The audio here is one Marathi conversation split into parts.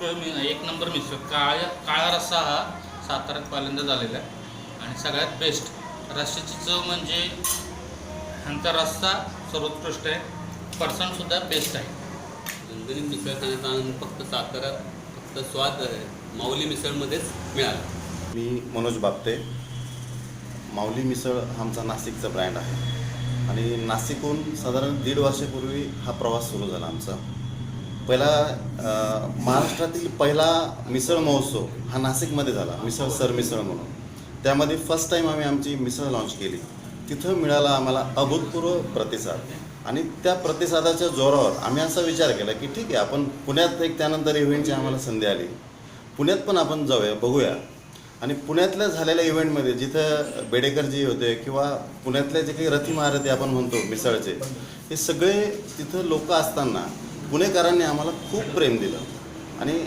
मी एक नंबर मिसळ काळ्या काळा रस्सा हा साताऱ्यात पहिल्यांदा झालेला आहे. आणि सगळ्यात बेस्ट रस्स्याची चव म्हणजे ह्यांचा रस्सा सर्वोत्कृष्ट आहे. फरसाणसुद्धा बेस्ट आहे. झणझणीत मिसळ खाण्याचा आनंद फक्त साताऱ्यात फक्त स्वाद आहे माऊली मिसळमध्येच मिळाला. मी मनोज बापते माऊली मिसळ हा आमचा नाशिकचा ब्रँड आहे. आणि नाशिकहून साधारण दीड वर्षापूर्वी हा प्रवास सुरू झाला आमचा. पहिला महाराष्ट्रातील पहिला मिसळ महोत्सव हा नाशिकमध्ये झाला मिसळ सर मिसळ म्हणून. त्यामध्ये फर्स्ट टाईम आम्ही आमची मिसळ लॉन्च केली. तिथं मिळाला आम्हाला अभूतपूर्व प्रतिसाद. आणि त्या प्रतिसादाच्या जोरावर आम्ही असा विचार केला की ठीक आहे आपण पुण्यात एक त्यानंतर इव्हेंटची आम्हाला संधी आली. पुण्यात पण आपण जाऊया बघूया. आणि पुण्यातल्या झालेल्या इव्हेंटमध्ये जिथं बेडेकरजी होते किंवा पुण्यातल्या जे काही रथी महारथी आपण म्हणतो मिसळचे हे सगळे तिथं लोक असताना पुणेकरांनी आम्हाला खूप प्रेम दिलं. आणि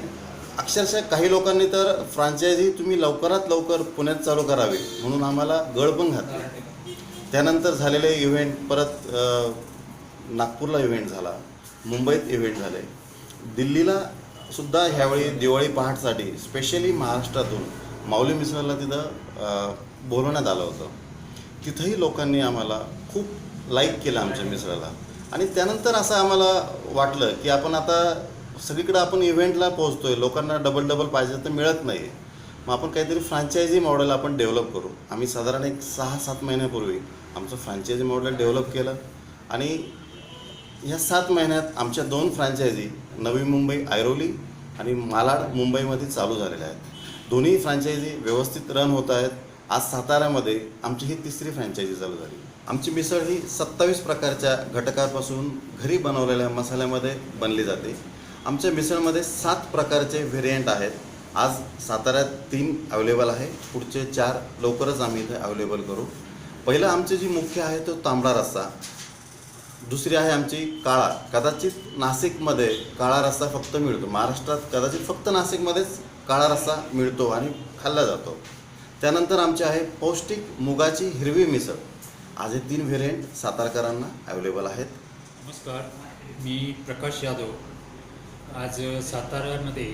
अक्षरशः काही लोकांनी तर फ्रांचायझी तुम्ही लवकरात लवकर पुण्यात चालू करावी म्हणून आम्हाला गळ पण घातली. त्यानंतर झालेले इव्हेंट परत नागपूरला इव्हेंट झाला मुंबईत इव्हेंट झाले. दिल्लीला सुद्धा ह्यावेळी दिवाळी पहाटसाठी स्पेशली महाराष्ट्रातून माऊली मिसळला तिथं बोलवण्यात आलं होतं. तिथंही लोकांनी आम्हाला खूप लाईक केलं आमच्या मिसळला. आणि त्यानंतर असं आम्हाला वाटलं की आपण आता सगळीकडे आपण इव्हेंटला पोहोचतोय लोकांना डबल डबल पाहिजे तर मिळत नाही मग आपण काहीतरी फ्रँचायझी मॉडेल आपण डेव्हलप करू. आम्ही साधारण एक सहा सात महिन्यापूर्वी आमचं फ्रँचायझी मॉडेल डेव्हलप केलं आणि ह्या सात महिन्यात आमच्या दोन फ्रँचायझी नवी मुंबई ऐरोली आणि मालाड मुंबईमध्ये चालू झालेल्या आहेत. दोन्ही फ्रँचायझी व्यवस्थित रन होत आहेत. आज साताऱ्यामध्ये आमची ही तिसरी फ्रँचायझी चालू झाली. आमची मिसळ ही सत्तावीस प्रकारच्या घटकापासून घरी बनवलेल्या मसाल्यामध्ये बनली जाते. आमच्या मिसळमध्ये सात प्रकारचे व्हेरियंट आहेत. आज साताऱ्यात तीन अवेलेबल आहे. पुढचे चार लवकरच आम्ही इथे अवेलेबल करू. पहिलं आमची जी मुख्य आहे तो तांबडा रस्सा. दुसरी आहे आमची काळा. कदाचित नाशिकमध्ये काळा रस्सा फक्त मिळतो. महाराष्ट्रात कदाचित फक्त नाशिकमध्येच काळा रस्सा मिळतो आणि खाल्ला जातो. त्यानंतर आमची आहे पौष्टिक मुगाची हिरवी मिसळ. आज हे तीन व्हेरियंट सातारकरांना अवेलेबल आहेत. नमस्कार मी प्रकाश यादव. आज सातारामध्ये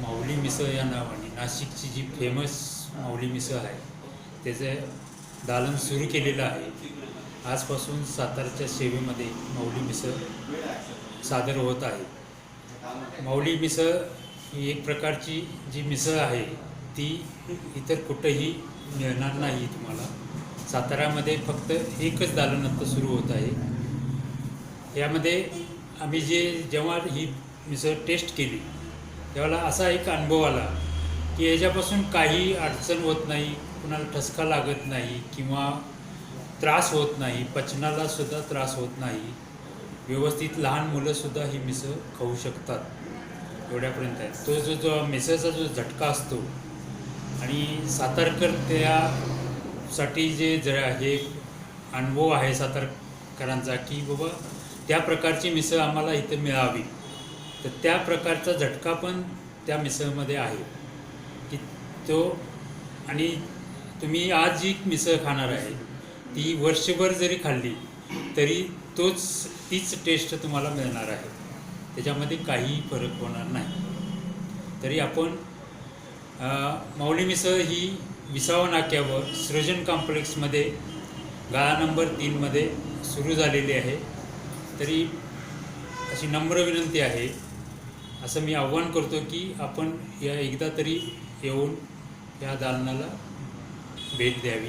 माऊली मिसळ या नावाने नाशिकची जी फेमस माऊली मिसळ आहे त्याचं दालन सुरू केलेलं आहे. आजपासून सातारच्या सेवेमध्ये माऊली मिसळ सादर होत आहे. माऊली मिसळ ही एक प्रकारची जी मिसळ आहे ती इतर कुठंही मिळणार नाही तुम्हाला. साताऱ्यामध्ये फक्त एकच दालन आत्ता सुरू होत आहे. यामध्ये आम्ही जे जेव्हा ही मिसळ टेस्ट केली त्यावेळेला असा एक अनुभव आला की याच्यापासून काही अडचण होत नाही कुणाला ठसका लागत नाही किंवा त्रास होत नाही पचनाला सुद्धा त्रास होत नाही. व्यवस्थित लहान मुलंसुद्धा ही मिसळ खाऊ शकतात. एवढ्यापर्यंत आहे. तो जो जो मिसळचा जो झटका असतो आणि सातारकर त्यासाठी जे जरा हे अनुभव आहे सातारकरांचा की बाबा त्या प्रकारची मिसळ आम्हाला इथं मिळावी. तर त्या प्रकारचा झटका पण त्या मिसळमध्ये आहे. की तो आणि तुम्ही आज जी मिसळ खाणार आहे ती वर्षभर जरी खाल्ली तरी तोच तीच टेस्ट तुम्हाला मिळणार आहे. त्याच्यामध्ये काही फरक होणार नाही. तरी आपण माऊली मिसळ ही विसावा नाक्यावर सृजन कॉम्प्लेक्समध्ये गाळा नंबर तीनमध्ये सुरू झालेली आहे. तरी अशी नम्र विनंती आहे. असं मी आव्हान करतो की आपण या एकदा तरी येऊन या दालनाला भेट द्यावी.